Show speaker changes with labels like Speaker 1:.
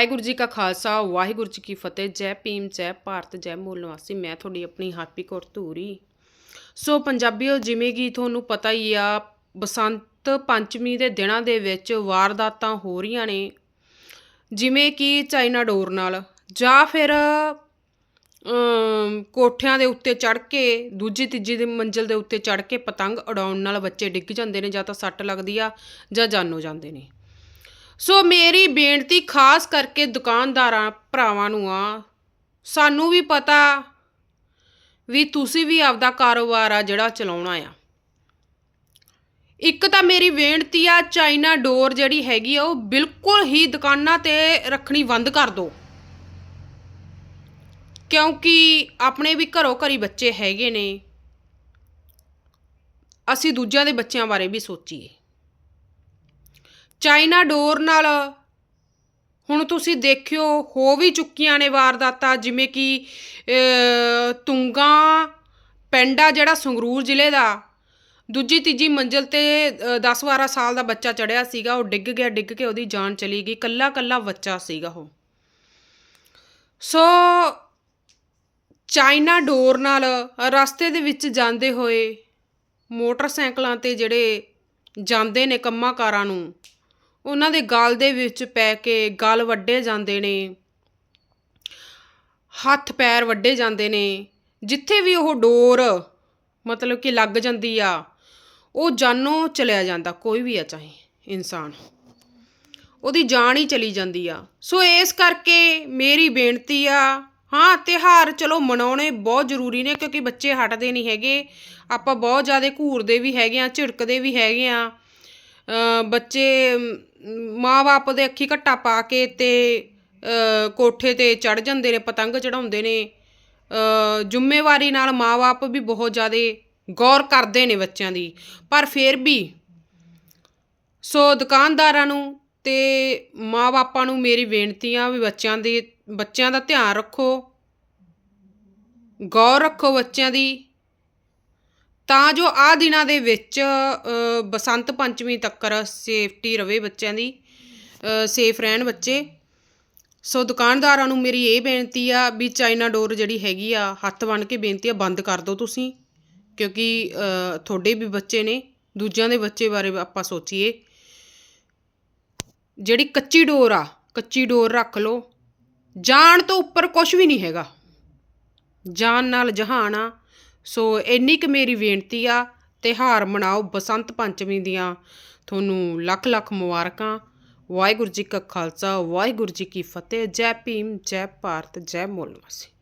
Speaker 1: ਵਾਹਿਗੁਰੂ ਜੀ ਕਾ ਖਾਲਸਾ, ਵਾਹਿਗੁਰੂ ਜੀ ਕੀ ਫਤਿਹ, ਜੈ ਭੀਮ, ਜੈ ਭਾਰਤ, ਜੈ ਮੂਲ ਨਿਵਾਸੀ, ਮੈਂ ਤੁਹਾਡੀ ਆਪਣੀ ਹਾਪੀ ਕੌਰ ਧੂਰੀ। ਸੋ ਪੰਜਾਬੀਓ, ਜਿਵੇਂ ਕਿ ਤੁਹਾਨੂੰ ਪਤਾ ਹੀ ਆ, ਬਸੰਤ ਪੰਚਮੀ ਦੇ ਦਿਨਾਂ ਦੇ ਵਿੱਚ ਵਾਰਦਾਤਾਂ ਹੋ ਰਹੀਆਂ ਨੇ, ਜਿਵੇਂ ਕਿ ਚਾਈਨਾ ਡੋਰ ਨਾਲ, ਜਾਂ ਫਿਰ ਕੋਠਿਆਂ ਦੇ ਉੱਤੇ ਚੜ ਕੇ, ਦੂਜੀ ਤੀਜੀ ਦੀ ਮੰਜ਼ਲ ਦੇ ਉੱਤੇ ਚੜ ਕੇ ਪਤੰਗ ਉਡਾਉਣ ਨਾਲ ਬੱਚੇ ਡਿੱਗ ਜਾਂਦੇ ਨੇ, ਜਾਂ ਤਾਂ ਸੱਟ ਲੱਗਦੀ ਆ, ਜਾਂ ਜਾਨੋ ਜਾਂਦੇ ਨੇ। ਸੋ ਮੇਰੀ ਬੇਨਤੀ ਖਾਸ ਕਰਕੇ ਦੁਕਾਨਦਾਰਾਂ ਭਰਾਵਾਂ ਨੂੰ ਆ, ਸਾਨੂੰ ਵੀ ਪਤਾ ਵੀ ਤੁਸੀਂ ਵੀ ਆਪਦਾ ਕਾਰੋਬਾਰ ਆ ਜਿਹੜਾ ਚਲਾਉਣਾ ਆ। ਇੱਕ ਤਾਂ ਮੇਰੀ ਬੇਨਤੀ ਆ, ਚਾਈਨਾ ਡੋਰ ਜਿਹੜੀ ਹੈਗੀ ਆ, ਉਹ ਬਿਲਕੁਲ ਹੀ ਦੁਕਾਨਾਂ ਤੇ ਰੱਖਣੀ ਬੰਦ ਕਰ ਦਿਓ ਕਿਉਂਕਿ ਆਪਣੇ ਵੀ ਘਰੋਂ ਘਰੀ ਬੱਚੇ ਹੈਗੇ ਨੇ, ਅਸੀਂ ਦੂਜਿਆਂ ਦੇ ਬੱਚਿਆਂ ਬਾਰੇ ਵੀ ਸੋਚੀਏ। ਚਾਈਨਾ ਡੋਰ ਨਾਲ। ਹੁਣ ਤੁਸੀਂ ਦੇਖਿਓ ਹੋ ਵੀ ਚੁੱਕੀਆਂ ਨੇ ਵਾਰਦਾਤਾਂ ਜਿਵੇਂ ਕਿ ਅਹ, ਤੁੰਗਾ ਪਿੰਡ ਆ ਜਿਹੜਾ ਸੰਗਰੂਰ ਜ਼ਿਲ੍ਹੇ ਦਾ। ਦੂਜੀ ਤੀਜੀ ਮੰਜ਼ਲ ਤੇ 10-12 ਸਾਲ ਦਾ ਬੱਚਾ ਚੜਿਆ ਸੀਗਾ ਉਹ ਡਿੱਗ ਗਿਆ ਡਿੱਗ ਕੇ ਉਹਦੀ ਜਾਨ ਚਲੀ ਗਈ। ਕੱਲਾ ਕੱਲਾ ਬੱਚਾ ਸੀਗਾ ਉਹ। ਸੋ ਚਾਈਨਾ ਡੋਰ ਨਾਲ ਰਸਤੇ ਦੇ ਵਿੱਚ ਜਾਂਦੇ ਹੋਏ ਮੋਟਰਸਾਈਕਲਾਂ ਤੇ ਜਿਹੜੇ ਜਾਂਦੇ ਨੇ ਕੰਮਾਂ ਕਾਰਾਂ ਨੂੰ ਉਹਨਾਂ ਦੇ ਗਲ ਦੇ ਵਿੱਚ ਪੈ ਕੇ ਗਲ ਵੱਡੇ ਜਾਂਦੇ ਨੇ, ਹੱਥ ਪੈਰ ਵੱਡੇ ਜਾਂਦੇ ਨੇ, ਜਿੱਥੇ ਵੀ ਉਹ ਡੋਰ ਮਤਲਬ ਕਿ ਲੱਗ ਜਾਂਦੀ ਆ, ਉਹ ਜਾਨੋਂ ਚਲਿਆ ਜਾਂਦਾ, ਕੋਈ ਵੀ ਆ ਚਾਹੇ ਇਨਸਾਨ। ਉਹਦੀ ਜਾਨ ਹੀ ਚਲੀ ਜਾਂਦੀ ਆ। ਸੋ ਇਸ ਕਰਕੇ ਮੇਰੀ ਬੇਨਤੀ ਆ, ਹਾਂ ਤਿਹਾਰ ਚਲੋ ਮਨਾਉਣੇ ਬਹੁਤ ਜ਼ਰੂਰੀ ਨੇ, ਕਿਉਂਕਿ ਬੱਚੇ ਹਟਦੇ ਨਹੀਂ ਹੈਗੇ। ਆਪਾਂ ਬਹੁਤ ਜ਼ਿਆਦਾ ਘੂਰਦੇ ਵੀ ਹੈਗੇ ਆ, ਝਿੜਕਦੇ ਵੀ ਹੈਗੇ ਆ। ਬੱਚੇ ਮਾਂ-ਬਾਪ ਦੇ ਅੱਖੀ ਘੱਟਾ ਪਾ ਕੇ ਤੇ ਕੋਠੇ ਤੇ ਚੜ ਜਾਂਦੇ ਨੇ, ਪਤੰਗ ਚੜਾਉਂਦੇ ਨੇ। ਜ਼ਿੰਮੇਵਾਰੀ ਨਾਲ ਮਾਂ-ਬਾਪ ਵੀ ਬਹੁਤ ਜ਼ਿਆਦਾ ਗੌਰ ਕਰਦੇ ਨੇ ਬੱਚਿਆਂ ਦੀ। ਪਰ ਫਿਰ ਵੀ ਸੋ ਦੁਕਾਨਦਾਰਾਂ ਨੂੰ ਤੇ ਮਾਂ-ਬਾਪਾਂ ਨੂੰ ਮੇਰੀ ਬੇਨਤੀ ਆ ਵੀ ਬੱਚਿਆਂ ਦੀ, ਬੱਚਿਆਂ ਦਾ ਧਿਆਨ ਰੱਖੋ। ਗੌਰ ਰੱਖੋ ਬੱਚਿਆਂ ਦੀ। ਤਾਂ ਜੋ ਆ ਦਿਨਾਂ ਦੇ ਵਿੱਚ ਬਸੰਤ ਪੰਚਮੀ ਤੱਕਰ ਸੇਫਟੀ ਰਵੇ ਬੱਚਿਆਂ ਦੀ ਸੇਫ ਰਹਿਣ ਬੱਚੇ। ਸੋ ਦੁਕਾਨਦਾਰਾਂ ਨੂੰ ਮੇਰੀ ਇਹ ਬੇਨਤੀ ਆ ਵੀ ਚਾਈਨਾ ਡੋਰ ਜਿਹੜੀ ਹੈਗੀ ਆ, ਹੱਥ ਬੰਨ ਕੇ ਬੇਨਤੀ ਆ, ਬੰਦ ਕਰ ਦਿਓ ਤੁਸੀਂ। ਕਿਉਂਕਿ ਤੁਹਾਡੇ ਵੀ ਬੱਚੇ ਨੇ, ਦੂਜਿਆਂ ਦੇ ਬੱਚੇ ਬਾਰੇ ਆਪਾਂ ਸੋਚੀਏ। ਜਿਹੜੀ ਕੱਚੀ ਡੋਰ ਆ, ਕੱਚੀ ਡੋਰ ਰੱਖ ਲਓ। ਜਾਣ ਤੋਂ ਉੱਪਰ ਕੁਝ ਵੀ ਨਹੀਂ ਹੈਗਾ। ਜਾਨ ਨਾਲ ਜਹਾਨ ਆ ਸੋ ਇੰਨੀ ਕੁ ਮੇਰੀ ਬੇਨਤੀ ਆ ਤਿਉਹਾਰ ਮਨਾਓ ਬਸੰਤ ਪੰਚਮੀ ਦੀਆਂ। ਤੁਹਾਨੂੰ ਲੱਖ ਲੱਖ ਮੁਬਾਰਕਾਂ। ਵਾਹਿਗੁਰੂ ਜੀ ਕਾ ਖਾਲਸਾ, ਵਾਹਿਗੁਰੂ ਜੀ ਕੀ ਫਤਿਹ। ਜੈ ਭੀਮ, ਜੈ ਭਾਰਤ, ਜੈ ਮੋਲਵਾਸੀ